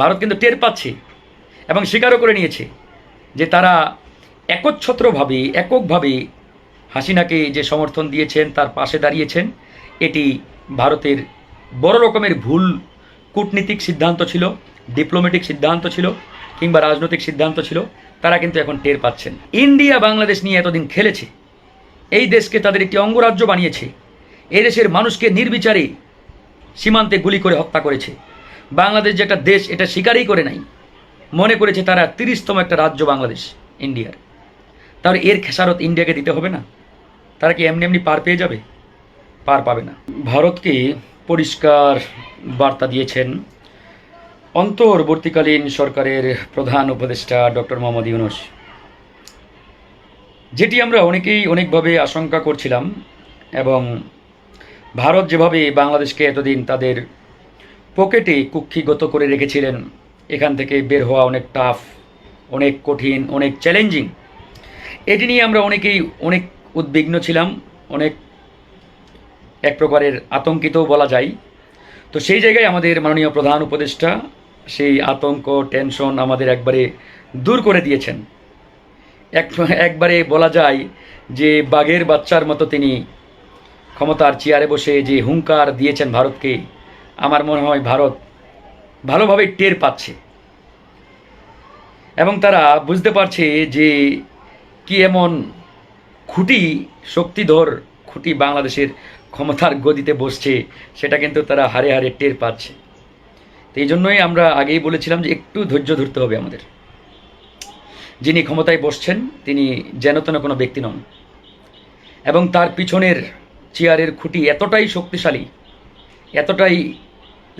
ভারত কিন্তু টের পাচ্ছে এবং স্বীকারও করে নিয়েছে যে তারা একচ্ছত্রভাবে, এককভাবে হাসিনাকে যে সমর্থন দিয়েছেন, তার পাশে দাঁড়িয়েছেন, এটি ভারতের বড় রকমের ভুল কূটনীতিক সিদ্ধান্ত ছিল ডিপ্লোম্যাটিক সিদ্ধান্ত ছিল কিংবা রাজনৈতিক সিদ্ধান্ত ছিল, তারা কিন্তু এখন টের পাচ্ছেন। ইন্ডিয়া বাংলাদেশ নিয়ে এতদিন খেলেছে। এই দেশকে তাদের একটি অঙ্গরাজ্য বানিয়েছে। এই দেশের মানুষকে নির্বিচারে সীমান্তে গুলি করে হত্যা করেছে। বাংলাদেশ যে একটা দেশ, এটা স্বীকারই করে নাই। মনে করেছে তারা তিরিশতম একটা রাজ্য বাংলাদেশ, ইন্ডিয়ার। তাহলে এর খেসারত ইন্ডিয়াকে দিতে হবে না। তারা কি এমনি এমনি পার পেয়ে যাবে? পার পাবে না। ভারতকে পরিষ্কার বার্তা দিয়েছেন অন্তর্বর্তীকালীন সরকারের প্রধান উপদেষ্টা ডক্টর মোহাম্মদ ইউনুস। যেটি আমরা অনেকেই অনেকভাবে আশঙ্কা করছিলাম এবং ভারত যেভাবে বাংলাদেশকে এতদিন তাদের পকেটে কুক্ষিগত করে রেখেছিলেন। এখান থেকে বের হওয়া অনেক টাফ অনেক কঠিন, অনেক চ্যালেঞ্জিং এটি নিয়ে আমরা অনেকেই অনেক উদ্বিগ্ন ছিলাম, অনেক এক প্রকারের আতঙ্কিতও বলা যায়। তো সেই জায়গায় আমাদের মাননীয় প্রধান উপদেষ্টা সেই আতঙ্ক টেনশন আমাদের একবারে দূর করে দিয়েছেন। এক, একবারে বলা যায় যে বাঘের বাচ্চার মতো তিনি ক্ষমতার চেয়ারে বসে যে হুঙ্কার দিয়েছেন ভারতকে আমার মনে হয় ভারত ভালোভাবে টের পাচ্ছে। এবং তারা বুঝতে পারছে যে কি এমন খুঁটি, শক্তিধর খুঁটি বাংলাদেশের ক্ষমতার গদিতে বসছে, সেটা কিন্তু তারা হারে হারে টের পাচ্ছে। তো এই জন্যই আমরা আগেই বলেছিলাম যে একটু ধৈর্য ধরতে হবে আমাদের। যিনি ক্ষমতায় বসছেন, তিনি যেন তেন কোনো ব্যক্তি নন। এবং তার পিছনের চেয়ারের খুঁটি এতটাই শক্তিশালী, এতটাই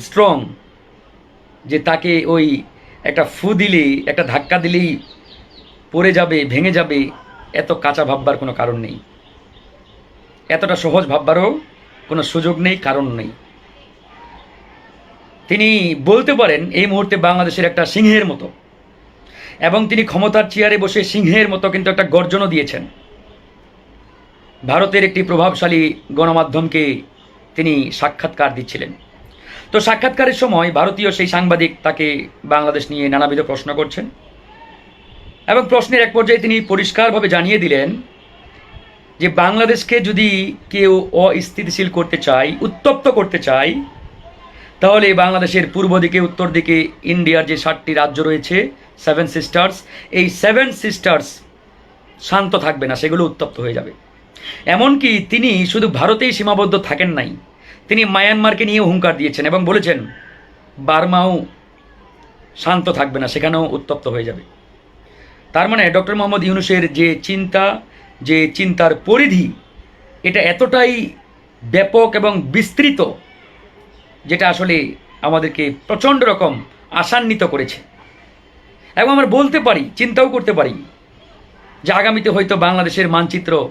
স্ট্রং যে তাকে ওই একটা ফু দিলেই, একটা ধাক্কা দিলেই পড়ে যাবে, ভেঙে যাবে, এত কাঁচা ভাববার কোনো কারণ নেই। এতটা সহজ ভাববারও কোনো সুযোগ নেই, কারণ নেই। তিনি বলতে পারেন, এই মুহূর্তে বাংলাদেশের একটা সিংহের মতো। এবং তিনি ক্ষমতার চেয়ারে বসে সিংহের মতো কিন্তু একটা গর্জনও দিয়েছেন। ভারতের একটি প্রভাবশালী গণমাধ্যমকে তিনি সাক্ষাৎকার দিচ্ছিলেন। তো সাক্ষাৎকারের সময় ভারতীয় সেই সাংবাদিক তাকে বাংলাদেশ নিয়ে নানাবিধ প্রশ্ন করছেন এবং প্রশ্নের এক পর্যায়ে তিনি পরিষ্কারভাবে জানিয়ে দিলেন যে বাংলাদেশকে যদি কেউ অস্থিতিশীল করতে চায়, উত্তপ্ত করতে চায়, তাহলে বাংলাদেশের পূর্ব দিকে, উত্তর দিকে ইন্ডিয়ার যে ষাটটি রাজ্য রয়েছে সেভেন সিস্টার্স এই সেভেন সিস্টার্স শান্ত থাকবে না, সেগুলো উত্তপ্ত হয়ে যাবে। এমনকি তিনি শুধু ভারতেই সীমাবদ্ধ থাকেন নাই তিনি মায়ানমারকে নিয়েও হুঙ্কার দিয়েছেন এবং বলেছেন, বার্মাও শান্ত থাকবে না, সেখানেও উত্তপ্ত হয়ে যাবে। তার মানে ডক্টর মোহাম্মদ ইউনুসের যে চিন্তা, যে চিন্তার পরিধি, এটা এতটাই ব্যাপক এবং বিস্তৃত, যেটা আসলে আমাদেরকে প্রচণ্ড রকম আশান্বিত করেছে। এবং আমরা বলতে পারি, চিন্তাও করতে পারি, যে আগামীতে হয়তো বাংলাদেশের মানচিত্র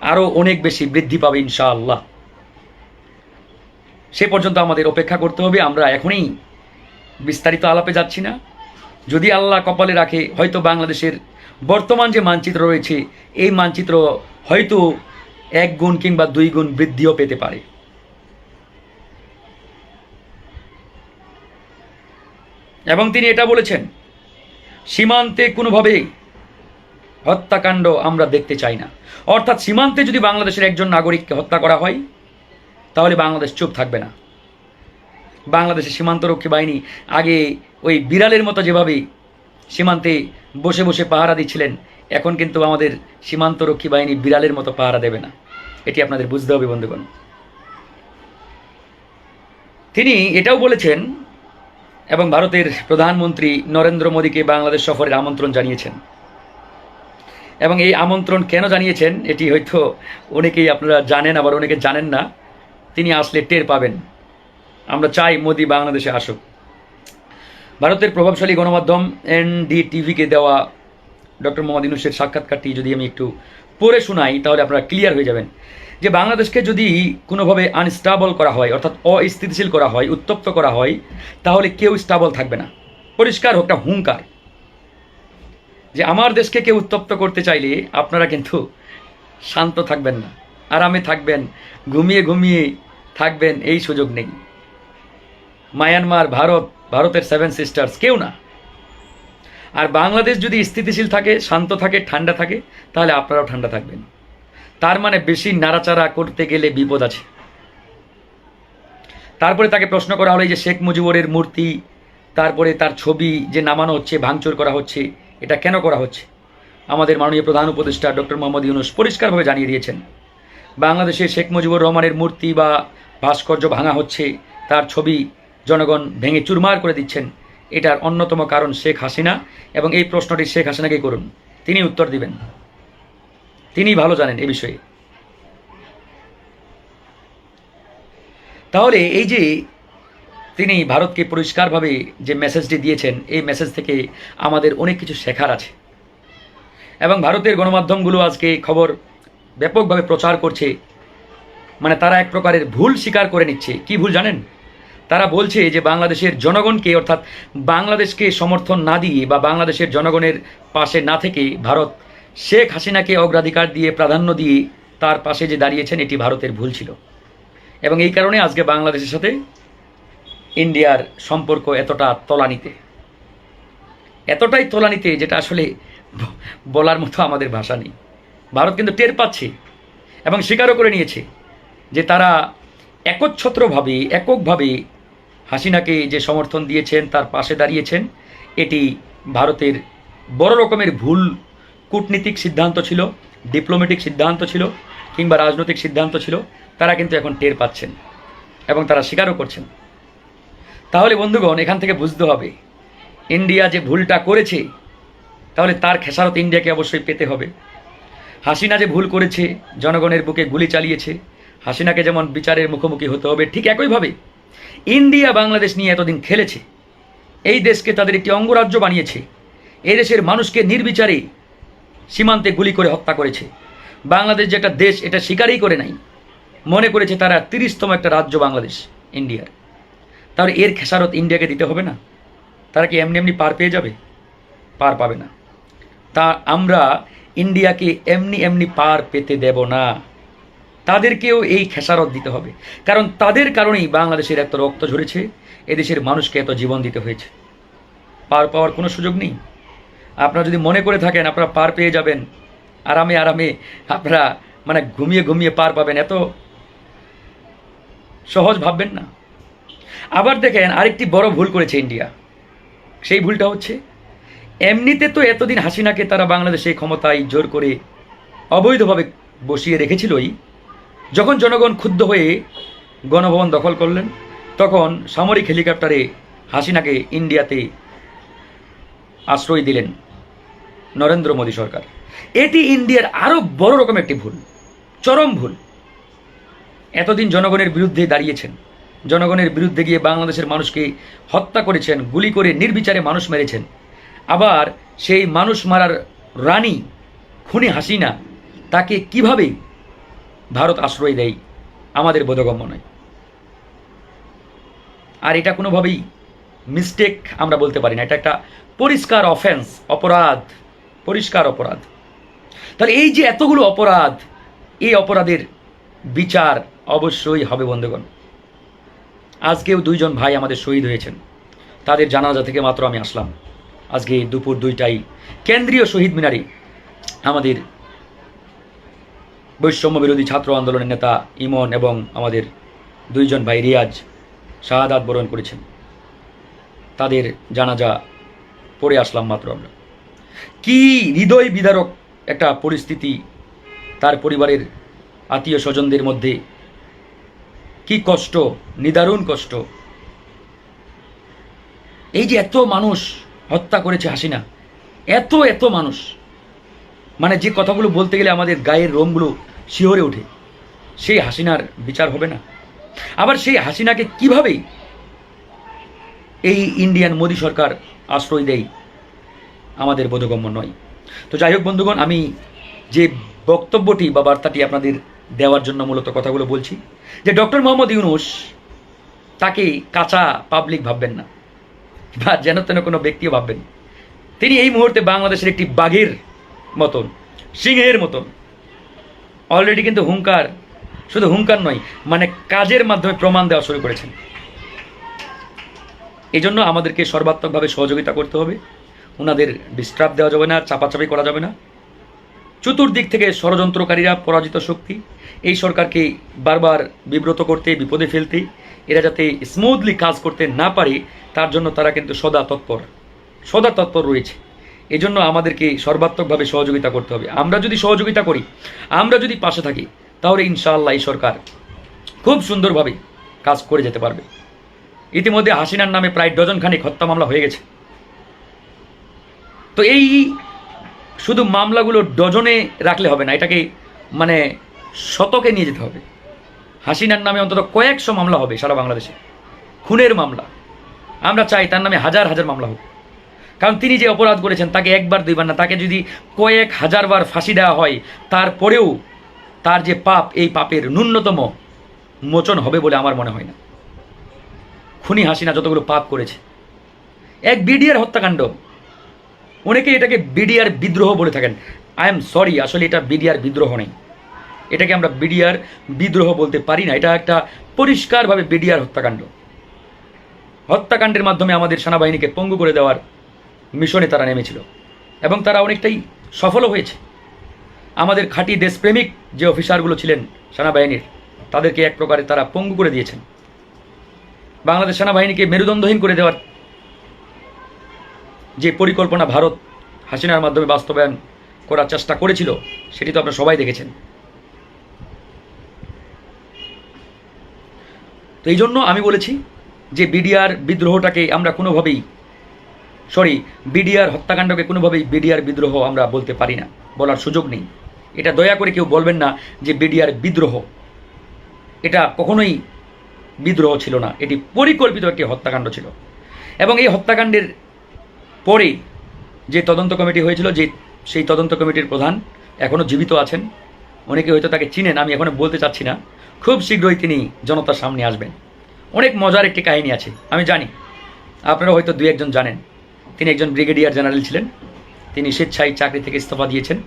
আরও অনেক বেশি বৃদ্ধি পাবে ইনশাআল্লাহ। সে পর্যন্ত আমাদের অপেক্ষা করতে হবে, আমরা এখনই বিস্তারিত আলাপে যাচ্ছি না। যদি আল্লাহ কপালে রাখে, হয়তো বাংলাদেশের বর্তমান যে মানচিত্র রয়েছে, এই মানচিত্র হয়তো এক গুণ কিংবা দুই গুণ বৃদ্ধিও পেতে পারে। এবং তিনি এটা বলেছেন, সীমান্তে কোনোভাবেই হত্যাকাণ্ড আমরা দেখতে চাই না। অর্থাৎ সীমান্তে যদি বাংলাদেশের একজন নাগরিককে হত্যা করা হয় তাহলে বাংলাদেশ চুপ থাকবে না। বাংলাদেশের সীমান্তরক্ষী বাহিনী আগে ওই বিড়ালের মতো যেভাবে সীমান্তে বসে বসে পাহারা দিচ্ছিলেন, এখন কিন্তু আমাদের সীমান্তরক্ষী বাহিনী বিড়ালের মতো পাহারা দেবে না। এটি আপনাদের বুঝতে হবে, বন্ধুগণ। তিনি এটাও বলেছেন এবং ভারতের প্রধানমন্ত্রী নরেন্দ্র মোদীকে বাংলাদেশ সফরের আমন্ত্রণ জানিয়েছেন। এবং এই আমন্ত্রণ কেন জানিয়েছেন, এটি হয়তো অনেকেই আপনারা জানেন, আবার অনেকে জানেন না। তিনি আসলে টের পাবেন। আমরা চাই মোদি বাংলাদেশে আসুক। ভারতের প্রভাবশালী গণমাধ্যম এনডিটিভিকে দেওয়া ডক্টর মোহাম্মদ ইউনুসের সাক্ষাৎকারটি যদি আমি একটু পড়ে শোনাই, তাহলে আপনারা ক্লিয়ার হয়ে যাবেন যে বাংলাদেশকে যদি কোনোভাবে আনস্টাবল করা হয়, অর্থাৎ অস্থিতিশীল করা হয়, উত্তপ্ত করা হয়, তাহলে কেউ স্টাবল থাকবে না। পরিষ্কার একটা হুঙ্কার যে আমার দেশকে কেউ উত্তপ্ত করতে চাইলে আপনারা কিন্তু শান্ত থাকবেন না, আরামে থাকবেন, ঘুমিয়ে ঘুমিয়ে থাকবেন, এই সুযোগ নেই। মায়ানমার, ভারত, ভারতের সেভেন সিস্টার্স কেউ না। আর বাংলাদেশ যদি স্থিতিশীল থাকে, শান্ত থাকে, ঠান্ডা থাকে, তাহলে আপনারাও ঠান্ডা থাকবেন। তার মানে বেশি নাড়াচাড়া করতে গেলে বিপদ আছে। তারপরে তাকে প্রশ্ন করা হলো যে শেখ মুজিবরের মূর্তি, তারপরে তার ছবি যে নামানো হচ্ছে, ভাঙচুর করা হচ্ছে, এটা কেন করা হচ্ছে? আমাদের মাননীয় প্রধান উপদেষ্টা ডক্টর মোহাম্মদ ইউনুস পরিষ্কারভাবে জানিয়ে দিয়েছেন, বাংলাদেশে শেখ মুজিবুর রহমানের মূর্তি বা ভাস্কর্য ভাঙা হচ্ছে, তার ছবি জনগণ ভেঙে চুরমার করে দিচ্ছেন। এটার অন্যতম কারণ শেখ হাসিনা এবং এই প্রশ্নটি শেখ হাসিনাকেই করুন। তিনি উত্তর দিবেন। তিনি ভালো জানেন এ বিষয়ে। তাহলে এই যে তিনি ভারতকে পরিষ্কারভাবে যে মেসেজটি দিয়েছেন, এই মেসেজ থেকে আমাদের অনেক কিছু শেখার আছে। এবং ভারতের গণমাধ্যমগুলো আজকে খবর ব্যাপকভাবে প্রচার করছে। মানে তারা এক প্রকারের ভুল স্বীকার করে নিচ্ছে। কি ভুল জানেন? তারা বলছে যে বাংলাদেশের জনগণকে, অর্থাৎ বাংলাদেশকে সমর্থন না দিয়ে বা বাংলাদেশের জনগণের পাশে না থেকে ভারত শেখ হাসিনাকে অগ্রাধিকার দিয়ে প্রাধান্য দিয়ে তার পাশে যে দাঁড়িয়েছেন, এটি ভারতের ভুল ছিল। এবং এই কারণে আজকে বাংলাদেশের সাথে ইন্ডিয়ার সম্পর্ক এতটা তলানিতে। এতটাই তলানিতে যেটা আসলে বলার মতো আমাদের ভাষা নেই। ভারত কিন্তু টের পাচ্ছে এবং স্বীকারও করে নিয়েছে। যে তারা একচ্ছত্রভাবে, এককভাবে হাসিনাকে যে সমর্থন দিয়েছেন, তার পাশে দাঁড়িয়েছেন, এটি ভারতের বড় রকমের ভুল কূটনীতিক সিদ্ধান্ত ছিল ডিপ্লোম্যাটিক সিদ্ধান্ত ছিল, কিংবা রাজনৈতিক সিদ্ধান্ত ছিল, তারা কিন্তু এখন টের পাচ্ছেন এবং তারা স্বীকারও করছেন। তাহলে বন্ধুগণ, এখান থেকে বুঝতে হবে, ইন্ডিয়া যে ভুলটা করেছে, তাহলে তার খেসারত ইন্ডিয়াকে অবশ্যই পেতে হবে। হাসিনা যে ভুল করেছে, জনগণের বুকে গুলি চালিয়েছে হাসিনাকে যেমন বিচারের মুখোমুখি হতে হবে, ঠিক একইভাবে ইন্ডিয়া বাংলাদেশ নিয়ে এতদিন খেলেছে। এই দেশকে তাদের একটি অঙ্গরাজ্য বানিয়েছে। এই দেশের মানুষকে নির্বিচারে সীমান্তে গুলি করে হত্যা করেছে। বাংলাদেশ যে একটা দেশ, এটা স্বীকারই করে নাই। মনে করেছে তারা তিরিশতম একটা রাজ্য বাংলাদেশ, ইন্ডিয়ার। তাহলে এর খেসারত ইন্ডিয়াকে দিতে হবে না। তারা কি এমনি এমনি পার পেয়ে যাবে? পার পাবে না। তা আমরা ইন্ডিয়াকে এমনি এমনি পার পেতে দেব না। তাদেরকেও এই খেসারত দিতে হবে। কারণ তাদের কারণেই বাংলাদেশের এত রক্ত ঝরেছে, এদেশের মানুষকে এত জীবন দিতে হয়েছে। পার পাওয়ার কোনো সুযোগ নেই। আপনারা যদি মনে করে থাকেন, আপনারা পার পেয়ে যাবেন, আরামে আরামে আপনারা মানে ঘুমিয়ে ঘুমিয়ে পার পাবেন, এত সহজ ভাববেন না। আবার দেখেন, আরেকটি বড় ভুল করেছে ইন্ডিয়া। সেই ভুলটা হচ্ছে, এমনিতে তো এতদিন হাসিনাকে তারা বাংলাদেশে ক্ষমতায় জোর করে অবৈধভাবে বসিয়ে রেখেছিলই যখন জনগণ ক্ষুব্ধ হয়ে গণভবন দখল করলেন, তখন সামরিক হেলিকপ্টারে হাসিনাকে ইন্ডিয়াতে আশ্রয় দিলেন নরেন্দ্র মোদী সরকার। এটি ইন্ডিয়ার আরও বড় রকম একটি ভুল, চরম ভুল। এতদিন জনগণের বিরুদ্ধে দাঁড়িয়েছেন, জনগণের বিরুদ্ধে গিয়ে বাংলাদেশের মানুষকে হত্যা করেছেন, গুলি করে নির্বিচারে মানুষ মেরেছেন। আবার সেই মানুষ মারার রানী, খুনি হাসিনা, তাকে কীভাবে ভারত আশ্রয় দেয়, আমাদের বোধগম্য নয়। আর এটা কোনোভাবেই মিস্টেক আমরা বলতে পারি না। এটা একটা পরিষ্কার অফেন্স অপরাধ, পরিষ্কার অপরাধ। তাহলে এই যে এতগুলো অপরাধ, এই অপরাধের বিচার অবশ্যই হবে বন্ধুগণ। আজকেও দুইজন ভাই আমাদের শহীদ হয়েছেন। তাদের জানাজা থেকে মাত্র আমি আসলাম। আজকে দুপুর দুইটাই কেন্দ্রীয় শহীদ মিনারে আমাদের বৈষম্য বিরোধী ছাত্র আন্দোলনের নেতা ইমন এবং আমাদের দুইজন ভাই রিয়াজ শাহাদাত বরণ করেছেন। তাদের জানাজা পড়ে আসলাম মাত্র আমরা। কি হৃদয় বিদারক একটা পরিস্থিতি তার পরিবারের আত্মীয় স্বজনদের মধ্যে। কি কষ্ট, নিদারুণ কষ্ট। এই যে এত মানুষ হত্যা করেছে হাসিনা, এত এত মানুষ। মানে যে কথাগুলো বলতে গেলে আমাদের গায়ের রোমগুলো শিহরে ওঠে। সেই হাসিনার বিচার হবে না। আবার সেই হাসিনাকে কীভাবে এই ইন্ডিয়ান মোদী সরকার আশ্রয় দেয়, আমাদের বোধগম্য নয়। তো যাই হোক বন্ধুগণ, আমি যে বক্তব্যটি বা বার্তাটি আপনাদের দেওয়ার জন্য মূলত কথাগুলো বলছি, যে ডক্টর মোহাম্মদ ইউনুস তাকে কাঁচা পাবলিক ভাববেন না, বা যেন তেন কোনো ব্যক্তিও ভাববেন তিনি এই মুহূর্তে বাংলাদেশের একটি বাঘের মতন, সিংহের মতন অলরেডি কিন্তু হুঙ্কার, শুধু হুঙ্কার নয় মানে কাজের মাধ্যমে প্রমাণ দেওয়া শুরু করেছেন। এই জন্য আমাদেরকে সর্বাত্মকভাবে সহযোগিতা করতে হবে। ওনাদের ডিস্টার্ব দেওয়া যাবে না, চাপাচাপি করা যাবে না। চতুর্দিক থেকে ষড়যন্ত্রকারীরা পরাজিত শক্তি, এই সরকারকে বারবার বিব্রত করতে, বিপদে ফেলতে, এরা যাতে স্মুথলি কাজ করতে না পারে, তার জন্য তারা কিন্তু সদা তৎপর। সদা তৎপর রয়েছে। এজন্য আমাদেরকে সর্বাত্মকভাবে সহযোগিতা করতে হবে। আমরা যদি সহযোগিতা করি, আমরা যদি পাশে থাকি, তাহলে ইনশাআল্লাহ এই সরকার খুব সুন্দরভাবে কাজ করে যেতে পারবে। ইতিমধ্যে হাসিনার নামে প্রায় ডজন খানিক হত্যা মামলা হয়ে গেছে। তো এই শুধু মামলাগুলো ডজনে রাখলে হবে না, এটাকে মানে শতকে নিয়ে যেতে হবে। হাসিনার নামে অন্তত কয়েকশো মামলা হবে সারা বাংলাদেশে। খুনের মামলা। আমরা চাই তার নামে হাজার হাজার মামলা হোক। কারণ তিনি যে অপরাধ করেছেন, তাকে একবার, দুইবার না, তাকে যদি কয়েক হাজারবার ফাঁসি দেওয়া হয়, তারপরেও তার যে পাপ, এই পাপের ন্যূনতম মোচন হবে বলে আমার মনে হয় না। খুনি হাসিনা যতগুলো পাপ করেছে। এক বিডিআর হত্যাকাণ্ড। অনেকে এটাকে বিডিআর বিদ্রোহ বলে থাকেন। আই এম সরি আসলে এটা বিডিআর বিদ্রোহ নেই। এটাকে আমরা বিডিআর বিদ্রোহ বলতে পারি না। এটা একটা পরিষ্কারভাবে বিডিআর হত্যাকাণ্ড। হত্যাকাণ্ডের মাধ্যমে আমাদের সেনাবাহিনীকে পঙ্গু করে দেওয়ার মিশনে তারা নেমেছিল এবং তারা অনেকটাই সফলও হয়েছে। আমাদের খাঁটি দেশপ্রেমিক যে অফিসারগুলো ছিলেন সেনাবাহিনীর, তাদেরকে এক প্রকারে তারা পঙ্গু করে দিয়েছেন। বাংলাদেশ সেনাবাহিনীকে মেরুদণ্ডহীন করে দেওয়ার যে পরিকল্পনা ভারত হাসিনার মাধ্যমে বাস্তবায়ন করার চেষ্টা করেছিল, সেটি তো আপনারা সবাই দেখেছেন। তো এই জন্য আমি বলেছি যে বিডিআর বিদ্রোহটাকে আমরা কোনোভাবেই সরি বিডিআর হত্যাকাণ্ডকে কোনোভাবেই বিডিআর বিদ্রোহ আমরা বলতে পারি না। বলার সুযোগ নেই। এটা দয়া করে কেউ বলবেন না যে বিডিআর বিদ্রোহ। এটা কখনোই বিদ্রোহ ছিল না। এটি পরিকল্পিত একটি হত্যাকাণ্ড ছিল। এবং এই হত্যাকাণ্ডের পরে যে তদন্ত কমিটি হয়েছিল, যে সেই তদন্ত কমিটির প্রধান এখনও জীবিত আছেন। অনেকে হয়তো তাকে চিনেন, আমি এখনও বলতে চাচ্ছি না। খুব শীঘ্রই তিনি জনতার সামনে আসবেন। অনেক মজার একটি কাহিনী আছে, আমি জানি। আপনারা হয়তো দু একজন জানেন। তিনি একজন ব্রিগেডিয়ার জেনারেল ছিলেন। তিনি স্বেচ্ছায় চাকরি থেকে ইস্তফা দিয়েছেন।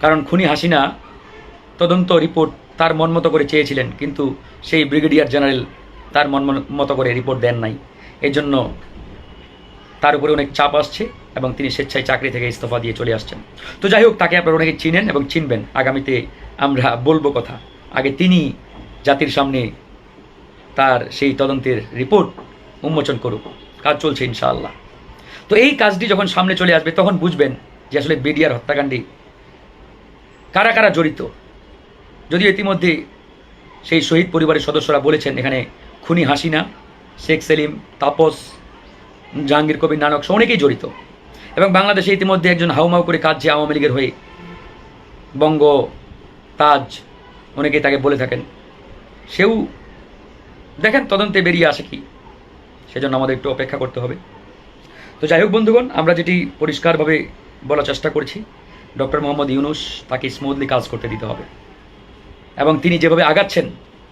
কারণ খুনি হাসিনা তদন্ত রিপোর্ট তার মন মতো করে চেয়েছিলেন, কিন্তু সেই ব্রিগেডিয়ার জেনারেল তার মন মতো করে রিপোর্ট দেন নাই। এই জন্য তার উপরে অনেক চাপ আসছে এবং তিনি স্বেচ্ছায় চাকরি থেকে ইস্তফা দিয়ে চলে আসছেন। তো যাই হোক, তাকে আপনারা অনেকে চিনেন এবং চিনবেন। আগামীতে আমরা বলব কথা। আগে তিনি জাতির সামনে তার সেই তদন্তের রিপোর্ট উন্মোচন করুক। কাজ চলছে ইনশাআল্লাহ। তো এই কাজটি যখন সামনে চলে আসবে, তখন বুঝবেন যে আসলে বিডিআর হত্যাকাণ্ডে কারা কারা জড়িত। যদিও ইতিমধ্যে সেই শহীদ পরিবারের সদস্যরা বলেছেন, এখানে খুনি হাসিনা, শেখ সেলিম, তাপস, জাহাঙ্গীর কবির নানক অনেকেই জড়িত। এবং বাংলাদেশে ইতিমধ্যে একজন হাউমাউ করে কাজ যে আওয়ামী লীগের হয়ে। বঙ্গ, তাজ, অনেকেই তাকে বলে থাকেন। সেও, দেখেন তদন্তে বেরিয়ে আসে কি? সেজন্য আমাদের একটু অপেক্ষা করতে হবে। তো যাই হোক বন্ধুগণ, আমরা যেটি পরিষ্কারভাবে বলার চেষ্টা করছি, ডক্টর মোহাম্মদ ইউনুস তাকে স্মুথলি কাজ করতে দিতে হবে। এবং তিনি যেভাবে আগাচ্ছেন,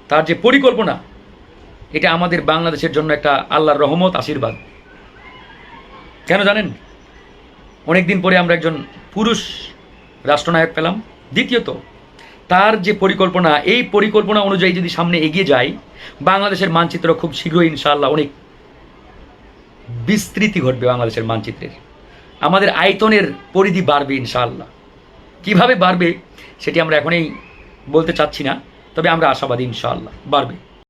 তার যে পরিকল্পনা, এটা আমাদের বাংলাদেশের জন্য একটা আল্লাহর রহমত, আশীর্বাদ। কেন জানেন? অনেক দিন পরে আমরা একজন পুরুষ রাষ্ট্রনায়ক পেলাম। দ্বিতীয়ত, তার যে পরিকল্পনা, এই পরিকল্পনা অনুযায়ী যদি সামনে এগিয়ে যায় বাংলাদেশের মানচিত্র খুব শীঘ্রই ইনশাআল্লাহ অনেক বিস্তৃতি ঘটবে বাংলাদেশের মানচিত্রের। আমাদের আয়তনের পরিধি বাড়বে ইনশাআল্লাহ। কীভাবে বাড়বে সেটি আমরা এখনই বলতে চাচ্ছি না, তবে আমরা আশাবাদী ইনশাআল্লাহ, বাড়বে।